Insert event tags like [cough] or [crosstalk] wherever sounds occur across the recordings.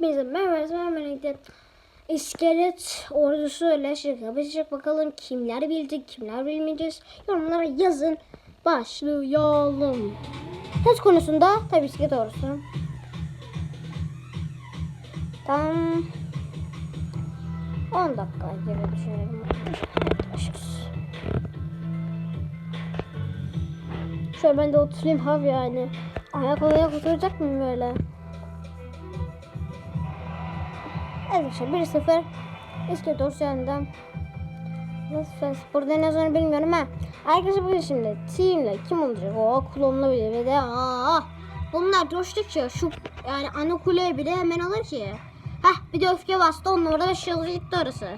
Hepinize merhaba ben birlikte iskelet ordusu ile şirket yapacak. Bakalım kimler bilecek, kimler bilmeyeceğiz. Yorumlara yazın. Başlayalım. Test konusunda tabii iskelet ordusu. Tam 10 dakika gibi. Yaklaşırız. Şöyle ben de oturayım abi yani. Ayak ayak oturacak mıyım böyle? Arkadaşlar 1-0 İskelet Orsiyan'dan Nasıl burada ne yazığını bilmiyorum ha. Arkadaşlar bugün şimdi teamle kim olacak? O klonlayabilir ve de aa, bunlar coştukça şu yani ana kuleye bile hemen alır ki. Heh bir de öfke bastı onun orada şılgı gitti orası.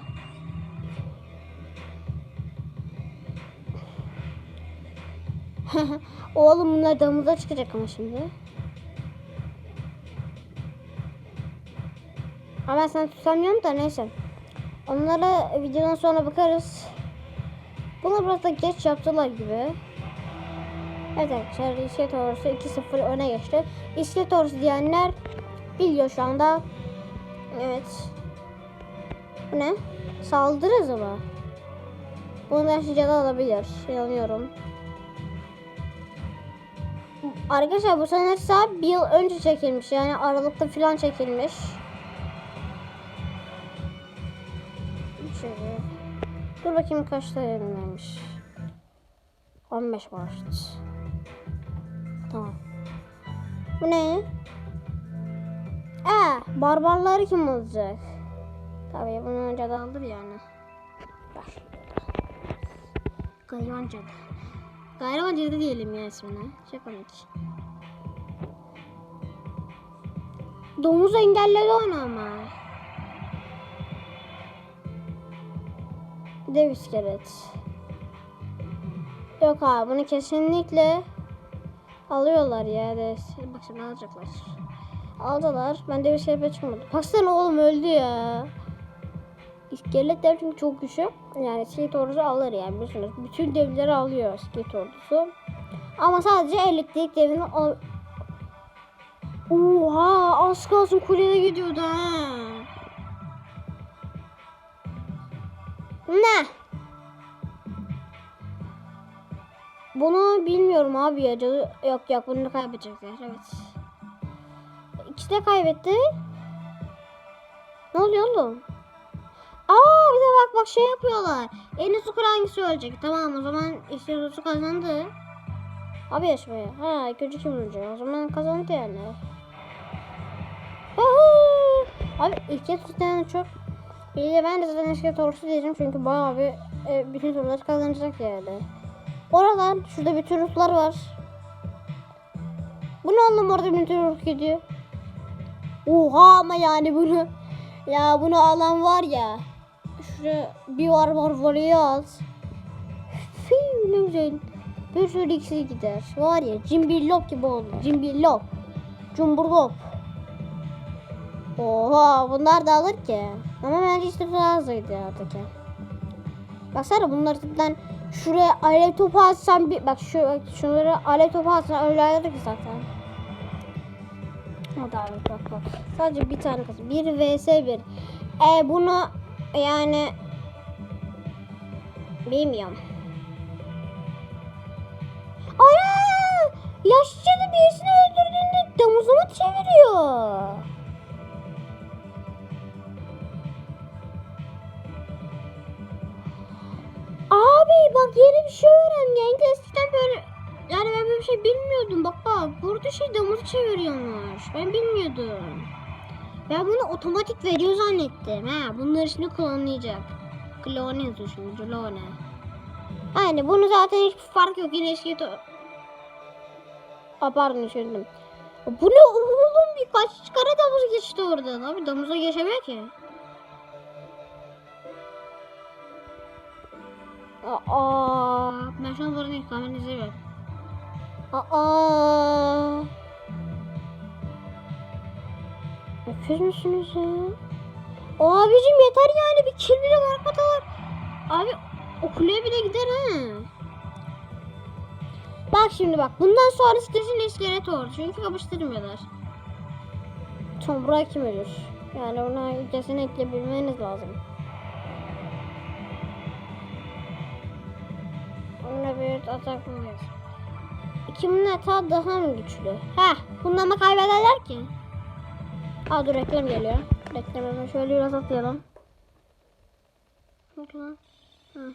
[laughs] Oğlum bunlar damıza çıkacak ama şimdi. Ama ben sana tutamıyorum da neyse. Onlara videodan sonra bakarız. Bunu biraz da geç yaptılar gibi. Evet arkadaşlar İskelet Ordusu 2-0 öne geçti. İskelet Ordusu diyenler biliyor şu anda. Evet. Bu ne? Saldırı mı? Bunu yaşayacak alabilir. İnanıyorum. Arkadaşlar bu sanırsa bir yıl önce çekilmiş. Yani Aralık'ta falan çekilmiş. Şöyle. Dur bakayım kaç TL'ymiş. 15 Mart. Tamam. Bu ne? Aa, barbarları kim olacak? Tabii bunu önce de alır yani. Ver. Gayvan cadı. Gayvan cadı diyelim ya ismine. Çok komik. Domuz engelledi onu ama. Dev iskelet. Yok abi bunu kesinlikle alıyorlar ya. De. Bak şimdi alacaklar. Aldılar. Ben dev iskelet çıkmadı. Baksana oğlum öldü ya. İskeletler çünkü çok güçlü. Yani iskelet ordusu alır yani biliyorsunuz. Bütün devleri alıyor iskelet ordusu. Ama sadece elektrik devini al... Oha az kalsın kuleye gidiyordu ha. Ne? Bunu bilmiyorum abi ya. Yok yok bunu kaybedecekler. Evet. İkisi de kaybetti. Ne oluyor oğlum? Aa bir de bak bak şey yapıyorlar. En hızlı kura hangisi ölecek? Tamam o zaman işte su kazandı. Abi yaşmaya. Ha ikinci kim ölecek? O zaman kazandı yani. Abi ilk kez çok İyi de ben de zaten eski torsu diyeceğim çünkü bayağı bir e, bütün turları kazanacak yani. Oradan şurada bütün rutlar var. Bu ne oğlum orada bütün rut gidiyor. Oha ama yani bunu ya bunu alan var ya. Şuraya bir var var var al. Fiu ne güzel. Bir sürü ikisi gider. Var ya cimbillop gibi oldu. Cimbillop. Cumburlop. Oha bunlar da alır ki. Ama bence işte fazlaydı ya öteki. Baksana bunlar cidden şuraya alev topu atsan bir bak şu bak şunları alev topu atsan öyle ki zaten. O da bak bak bak. Sadece bir tane kız. 1 vs 1. E bunu yani bilmiyorum. Ana! Yaşlıca da birisini öldürdüğünde damızımı çeviriyor. Bak yeni bir şey öğrendim. Yani eskiden böyle yani ben böyle bir şey bilmiyordum. Bak bak burada şey damızı çeviriyormuş. Ben bilmiyordum. Ben bunu otomatik veriyor zannettim. Ha, bunları şimdi klonlayacak. Klon yazıyor şimdi. Klone. Yani bunu zaten hiçbir fark yok. Yine eski. Aa, pardon düşündüm. Bu ne oğlum birkaç kare damız geçti oradan. Abi damıza geçemiyor ki. Aa, ben şu an burada değil, kameranı izlemiyorum. Aa. Öküz müsünüz ya? Abicim yeter yani bir kill bile var var. Abi o kuleye bile gider ha. Bak şimdi bak bundan sonrası kesin iskelet olur çünkü kapıştırmıyorlar. Tomra kim ölür? Yani ona kesinlikle bilmeniz lazım. Ona bir atak mı var? Kimin hata daha mı güçlü? Heh, bundan mı kaybederler ki? Aa dur reklam geliyor. Reklamı şöyle biraz atlayalım. Bak lan. Hı.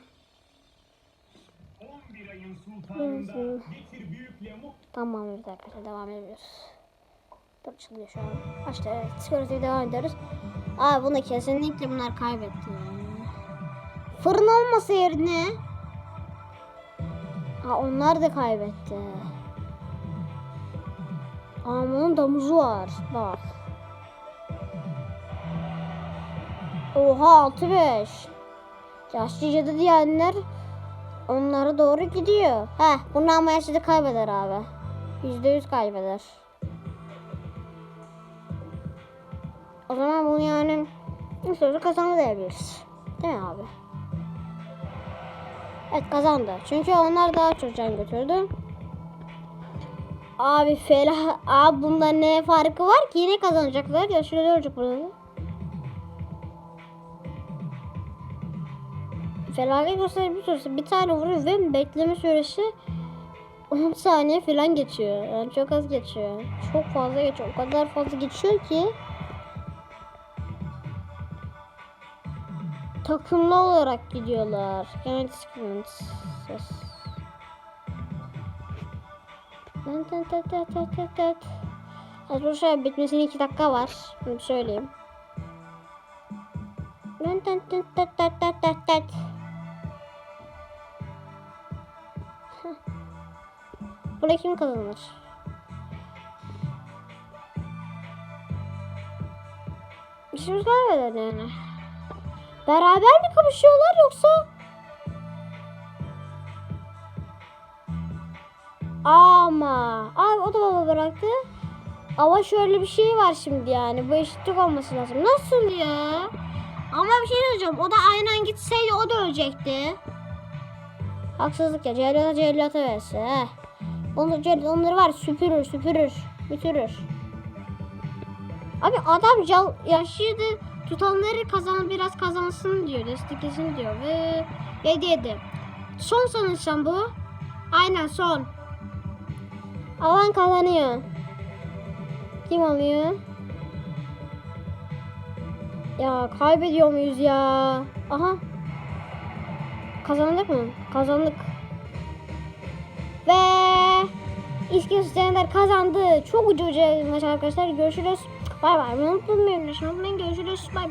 11 ayın sultanında Neyse. getir büyük lemur Tamam evet arkadaşlar devam ediyoruz. Dur çıkıyor şu an. Açtı evet. Psikolojiye devam ediyoruz. Aa bunu kesinlikle bunlar kaybetti. Fırın olmasa yerine. Aa onlar da kaybetti. Aa bunun domuzu var. Bak. Oha 6-5. Yaşlı cadı diyenler onlara doğru gidiyor. Heh bunu ama yaşlı kaybeder abi. Yüzde yüz kaybeder. O zaman bunu yani bir sözü kazandı diyebiliriz. Değil mi abi? Evet kazandı. Çünkü onlar daha çok can götürdü. Abi felah. Abi bunda ne farkı var ki? Yine kazanacaklar. Ya şöyle olacak burada. Felaket gösteri bir süresi bir tane vuruyor ve bekleme süresi 10 saniye falan geçiyor. Yani çok az geçiyor. Çok fazla geçiyor. O kadar fazla geçiyor ki takımlı olarak gidiyorlar. Genel sıkıntı. Ses. Tıt tıt tıt tıt tıt tıt tıt. Arkadaşlar bitmesine 2 dakika var. Bunu söyleyeyim. Burada kim kazanır? İşimiz kaybeder yani. Beraber mi kapışıyorlar yoksa? Ama abi o da baba bıraktı. Ama şöyle bir şey var şimdi yani. Bu eşitlik olması lazım. Nasıl ya? Ama bir şey söyleyeceğim. O da aynen gitseydi o da ölecekti. Haksızlık ya. Cellata cellata verse. Heh. Onları var süpürür süpürür. Bitirir. Abi adam yaşlıydı. Tutanları kazan biraz kazansın diyor. Desteklesin diyor. Ve 7 7. Son sanırsam bu. Aynen son. Alan kazanıyor. Kim alıyor? Ya kaybediyor muyuz ya? Aha. Kazandık mı? Kazandık. Ve İskil Sütyenler kazandı. Çok ucu ucu arkadaşlar. Görüşürüz. Bay.